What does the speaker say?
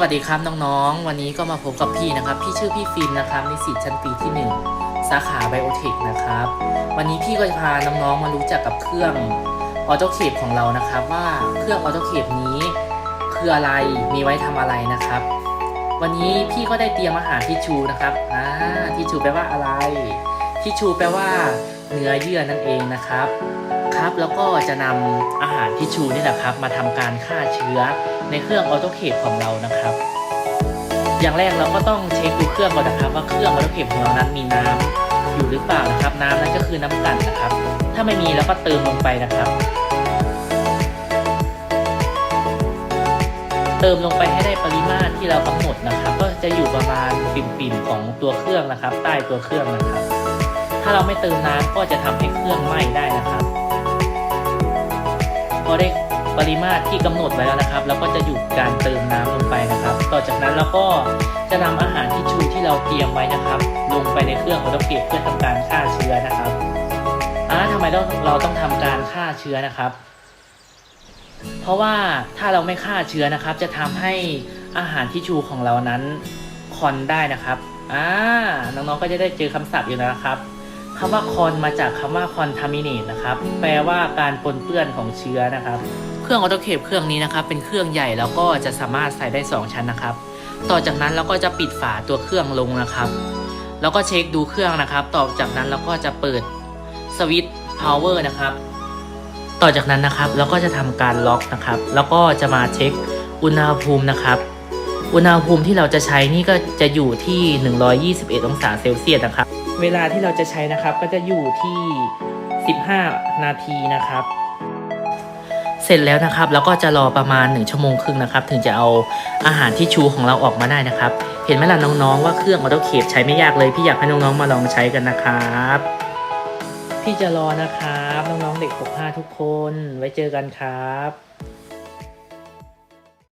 วัสดีครับน้องๆ วันนี้ก็มาพบกับพี่นะครับ พี่ชื่อพี่ฟิล์มนะครับนิสิตชั้นปีที่ 1 สาขาไบโอเทคนะครับ วันนี้พี่ก็จะพาน้องๆ มารู้จักกับเครื่องออโตเคปของเรานะครับ ว่าเครื่องออโตเคปนี้คืออะไรมีไว้ทำอะไรนะครับ วันนี้พี่ก็ได้เตรียมอาหารทิชชูนะครับอ่าทิชชูแปลว่าอะไรทิชชูแปลว่า เนื้อเยื่อนั่นเองนะครับครับแล้วก็จะนำอาหารทิชชูนี่แหละครับ มาทำการฆ่าเชื้อในเครื่องออโตเคปของเรานะครับ อย่างแรกเราก็ต้องเช็คดูเครื่องก่อนนะครับ ว่าเครื่องออโตเคปของเรานั้นมีน้ำอยู่หรือเปล่านะครับ น้ำนั้นก็คือน้ำกันนะครับ ถ้าไม่มีเราก็เติมลงไปนะครับ เติมลงไปให้ได้ปริมาตรที่เรากำหนดนะครับ ก็จะอยู่ประมาณปิ่มๆของตัวเครื่องนะครับ ใต้ตัวเครื่องนะครับ ถ้าเราไม่เติมน้ำก็จะทำให้เครื่องไหม้ได้นะครับ พอได้ปริมาตรที่กำหนดไว้แล้วนะครับ เราก็จะหยุดการเติมน้ำลงไปนะครับ ต่อจากนั้นเราก็จะนำอาหารที่ชูที่เราเตรียมไว้นะครับ ลงไปในเครื่องออโตเกตเพื่อทำการฆ่าเชื้อนะครับอ่าทำไมเราเราต้องทำการฆ่าเชื้อนะครับ เพราะว่าถ้าเราไม่ฆ่าเชื้อนะครับ จะทำให้อาหารที่ชูของเรานั้นคอนได้นะครับอ่าน้องๆก็จะได้เจอคำศัพท์อยู่นะครับ คำว่าคอนมาจากคำว่าคอนทามิเนตนะครับ แปลว่าการปนเปื้อนของเชื้อนะครับ เครื่องออโตเคปเครื่องนี้นะครับ เป็นเครื่องใหญ่แล้วก็จะสามารถใส่ได้ 2 ชั้นนะครับ ต่อจากนั้นเราก็จะปิดฝาตัวเครื่องลงนะครับ แล้วก็เช็คดูเครื่องนะครับ ต่อจากนั้นเราก็จะเปิดสวิตช์พาวเวอร์นะครับ ต่อจากนั้นนะครับเราก็จะทำการล็อกนะครับ แล้วก็จะมาเช็คอุณหภูมินะครับ อุณหภูมิที่เราจะใช้นี่ก็จะอยู่ที่ 121 องศาเซลเซียสนะครับ เวลาที่เราจะใช้นะครับก็จะอยู่ที่ 15 นาทีนะครับ เสร็จแล้วนะครับแล้วก็จะรอประมาณ 1 ชั่วโมงครึ่งนะครับ ถึงจะเอาอาหารที่ชูของเราออกมาได้นะครับ เห็นไหมล่ะน้องๆ ว่าเครื่องออโตเคปใช้ไม่ยากเลย พี่อยากให้น้องๆมาลองใช้กันนะครับพี่จะรอนะครับ น้องๆเด็ก 65 ทุกคน ไว้เจอกันครับ